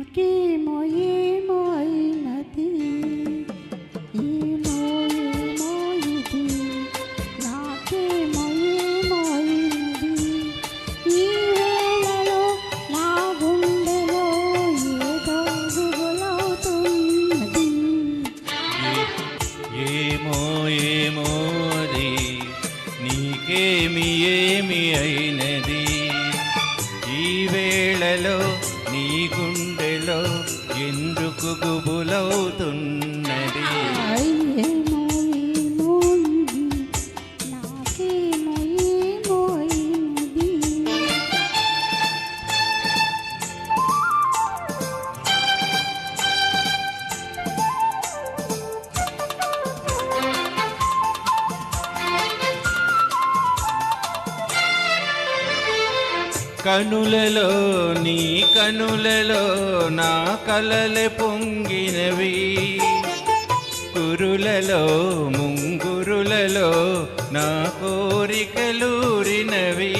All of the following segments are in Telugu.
నాకేమో ఏమో అయినది ఏమో ఏమో ఇది నాకేమో ఏమో అయింది ఈ వేళలో ఏమో ఏమో అది నీకేమి ఏమి అయినది? ఈ వేళలో ఎందుకు గుబులవుతున్నది? అయ్యే. కనులలో నీ కనులలో నా కలలె పొంగినవి. కురులలో ముంగురులలో నా కోరికలూరినవి.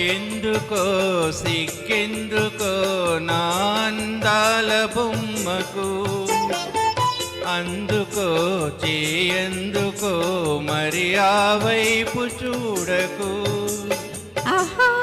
ఎందుకో సిక్కెందుకో నాందాల బొమ్మకు. అందుకో చేయందుకో మరి ఆ వైపు చూడకు. ఆహా!